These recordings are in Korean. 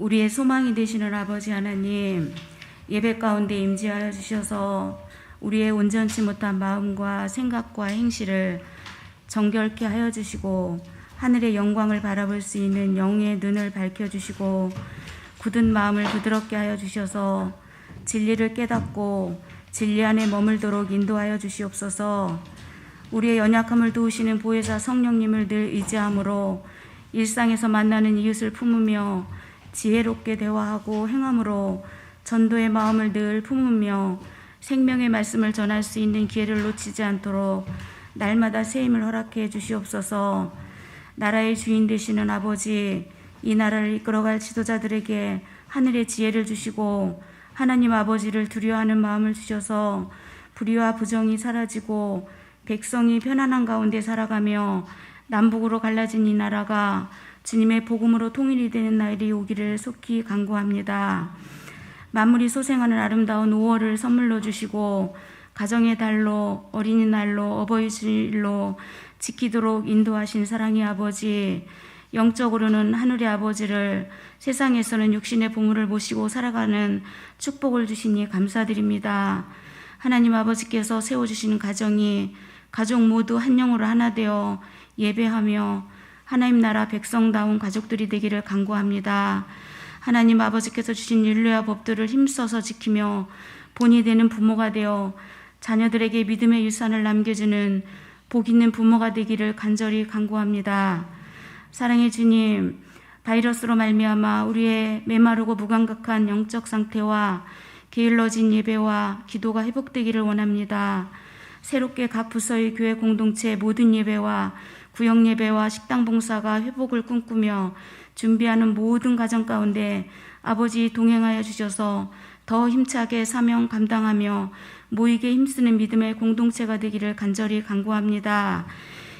우리의 소망이 되시는 아버지 하나님, 예배 가운데 임재하여 주셔서 우리의 온전치 못한 마음과 생각과 행실을 정결케 하여 주시고 하늘의 영광을 바라볼 수 있는 영의 눈을 밝혀 주시고 굳은 마음을 부드럽게 하여 주셔서 진리를 깨닫고 진리 안에 머물도록 인도하여 주시옵소서. 우리의 연약함을 도우시는 보혜사 성령님을 늘 의지함으로 일상에서 만나는 이웃을 품으며 지혜롭게 대화하고 행함으로 전도의 마음을 늘 품으며 생명의 말씀을 전할 수 있는 기회를 놓치지 않도록 날마다 새 힘을 허락해 주시옵소서. 나라의 주인 되시는 아버지, 이 나라를 이끌어갈 지도자들에게 하늘의 지혜를 주시고 하나님 아버지를 두려워하는 마음을 주셔서 불의와 부정이 사라지고 백성이 편안한 가운데 살아가며 남북으로 갈라진 이 나라가 주님의 복음으로 통일이 되는 날이 오기를 속히 간구합니다. 만물이 소생하는 아름다운 5월을 선물로 주시고 가정의 달로 어린이날로 어버이 주일로 지키도록 인도하신 사랑의 아버지 영적으로는 하늘의 아버지를 세상에서는 육신의 보물을 모시고 살아가는 축복을 주시니 감사드립니다. 하나님 아버지께서 세워주시는 가정이 가족 모두 한 영으로 하나 되어 예배하며 하나님 나라 백성다운 가족들이 되기를 간구합니다. 하나님 아버지께서 주신 윤례와 법들을 힘써서 지키며 본이 되는 부모가 되어 자녀들에게 믿음의 유산을 남겨주는 복 있는 부모가 되기를 간절히 간구합니다. 사랑의 주님, 바이러스로 말미암아 우리의 메마르고 무감각한 영적 상태와 게을러진 예배와 기도가 회복되기를 원합니다. 새롭게 각 부서의 교회 공동체 모든 예배와 구역 예배와 식당 봉사가 회복을 꿈꾸며 준비하는 모든 가정 가운데 아버지 동행하여 주셔서 더 힘차게 사명 감당하며 모이게 힘쓰는 믿음의 공동체가 되기를 간절히 간구합니다.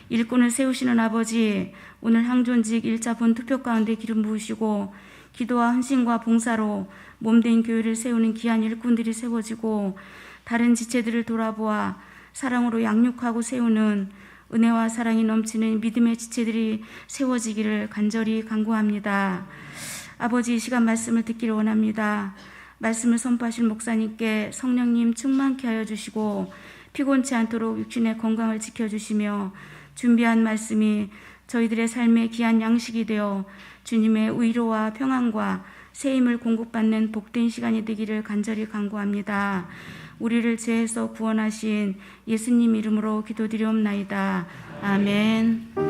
일꾼을 세우시는 아버지, 오늘 항존직 일자본 투표 가운데 기름 부으시고 기도와 헌신과 봉사로 몸된 교회를 세우는 귀한 일꾼들이 세워지고 다른 지체들을 돌아보아 사랑으로 양육하고 세우는 은혜와 사랑이 넘치는 믿음의 지체들이 세워지기를 간절히 간구합니다. 아버지 이 시간 말씀을 듣기를 원합니다. 말씀을 선포하실 목사님께 성령님 충만케 하여 주시고 피곤치 않도록 육신의 건강을 지켜주시며 준비한 말씀이 저희들의 삶의 귀한 양식이 되어 주님의 위로와 평안과 새 힘을 공급받는 복된 시간이 되기를 간절히 간구합니다. 우리를 죄에서 구원하신 예수님 이름으로 기도드리옵나이다. 아멘.